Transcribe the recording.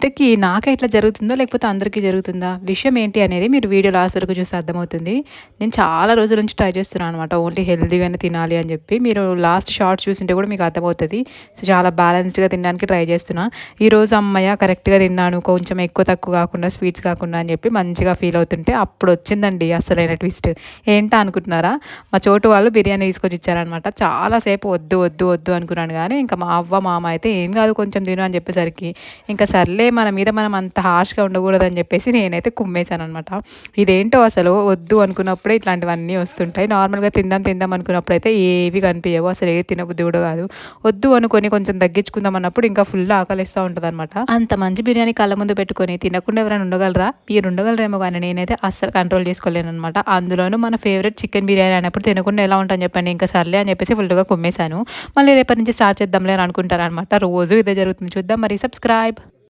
ఇంతకీ నాకే ఇట్లా జరుగుతుందో లేకపోతే అందరికీ జరుగుతుందా? విషయం ఏంటి అనేది మీరు వీడియో లాస్ట్ వరకు చూస్తే అర్థమవుతుంది. నేను చాలా రోజుల నుంచి ట్రై చేస్తున్నాను అనమాట ఓన్లీ హెల్తీగానే తినాలి అని చెప్పి. మీరు లాస్ట్ షార్ట్స్ చూసింటే కూడా మీకు అర్థమవుతుంది. సో చాలా బ్యాలెన్స్డ్గా తినడానికి ట్రై చేస్తున్నా. ఈరోజు అమ్మయ్య కరెక్ట్గా తిన్నాను. కొంచెం ఎక్కువ తక్కువ కాకుండా స్వీట్స్ కాకుండా అని చెప్పి మంచిగా ఫీల్ అవుతుంటే అప్పుడు వచ్చిందండి అసలైన ట్విస్ట్. ఏంటా అనుకుంటున్నారా? మా చోటు వాళ్ళు బిర్యానీ తీసుకొచ్చి ఇచ్చారనమాట చాలాసేపు వద్దు వద్దు వద్దు అనుకున్నాను. కానీ ఇంకా మా అవ్వ మామ అయితే ఏం కాదు కొంచెం తిను అని చెప్పేసరికి ఇంకా సర్లే మన మీద మనం అంత హార్ష్గా ఉండకూడదని చెప్పేసి నేనైతే కుమ్మేశాను అనమాట ఇదేంటో అసలు వద్దు అనుకున్నప్పుడే ఇట్లాంటివన్నీ వస్తుంటాయి. నార్మల్గా తిందాం తిందాం అనుకున్నప్పుడు అయితే ఏవి కనిపించవు. అసలు ఏది తినబుద్ధి కూడా కాదు. వద్దు అనుకొని కొంచెం తగ్గించుకుందాం అన్నప్పుడు ఇంకా ఫుల్ ఆకలిస్తూ ఉంటుంది అనమాట అంత మంచి బిర్యానీ కళ్ళ ముందు పెట్టుకొని తినకుండా ఎవరైనా ఉండగలరా? మీరు ఉండగలరేమో కానీ నేనైతే అస్సలు కంట్రోల్ చేసుకోలేను అనమాట అందులోనూ మన ఫేవరెట్ చికెన్ బిర్యానీ అయినప్పుడు తినకుండా ఎలా ఉంటాను చెప్పండి? ఇంకా సర్లే అని చెప్పేసి ఫుల్గా కుమ్మేశాను. మళ్ళీ రేపటి నుంచి స్టార్ట్ చేద్దాంలే అని అనుకుంటారనమాట రోజు ఇదే జరుగుతుంది. చూద్దాం మరి. సబ్స్క్రైబ్